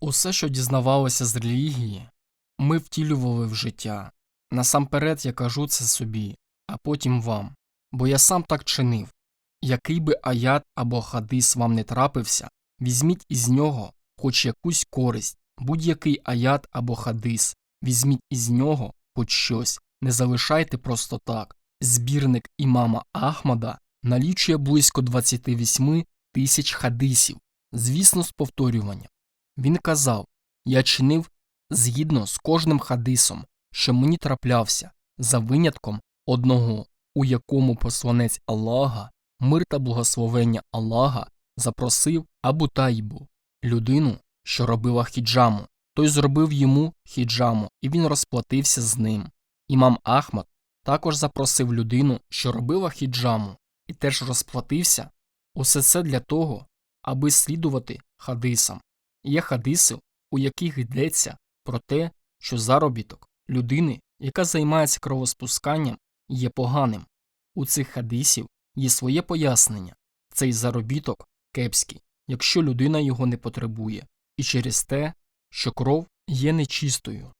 Усе, що дізнавалося з релігії, ми втілювали в життя. Насамперед я кажу це собі, а потім вам, бо я сам так чинив. Який би аят або хадис вам не трапився, візьміть із нього хоч якусь користь, будь-який аят або хадис, візьміть із нього хоч щось, не залишайте просто так. Збірник імама Ахмада налічує близько 28 тисяч хадисів, звісно, з повторюванням. Він казав Я чинив згідно з кожним хадисом, що мені траплявся, за винятком одного, у якому посланець Аллаха, мир та благословення Аллаха, запросив Абу Тайбу, людину, що робила хіджаму. Той зробив йому хіджаму, і він розплатився з ним. Імам Ахмад також запросив людину, що робила хіджаму, і теж розплатився. Усе це для того, аби слідувати хадисам. Є хадиси, у яких йдеться про те, що заробіток людини, яка займається кровоспусканням, є поганим. У цих хадисів є своє пояснення цей заробіток кепський, якщо людина його не потребує, і через те, що кров є нечистою.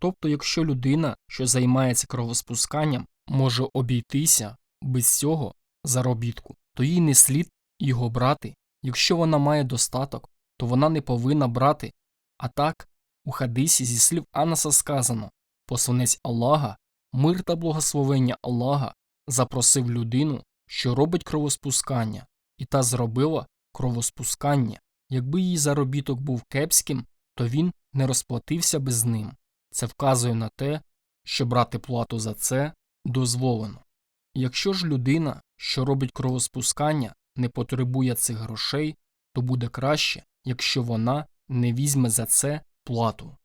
Тобто, якщо людина, що займається кровоспусканням, може обійтися без цього заробітку, то їй не слід його брати. Якщо вона має достаток, то вона не повинна брати. А так, у хадисі зі слів Анаса сказано посланець Аллаха, мир та благословення Аллаха запросив людину, що робить кровоспускання, і та зробила кровоспускання. Якби її заробіток був кепським, то він не розплатився би з ним. Це вказує на те, що брати плату за це дозволено. Якщо ж людина, що робить кровоспускання, не потребує цих грошей, то буде краще, якщо вона не візьме за це плату.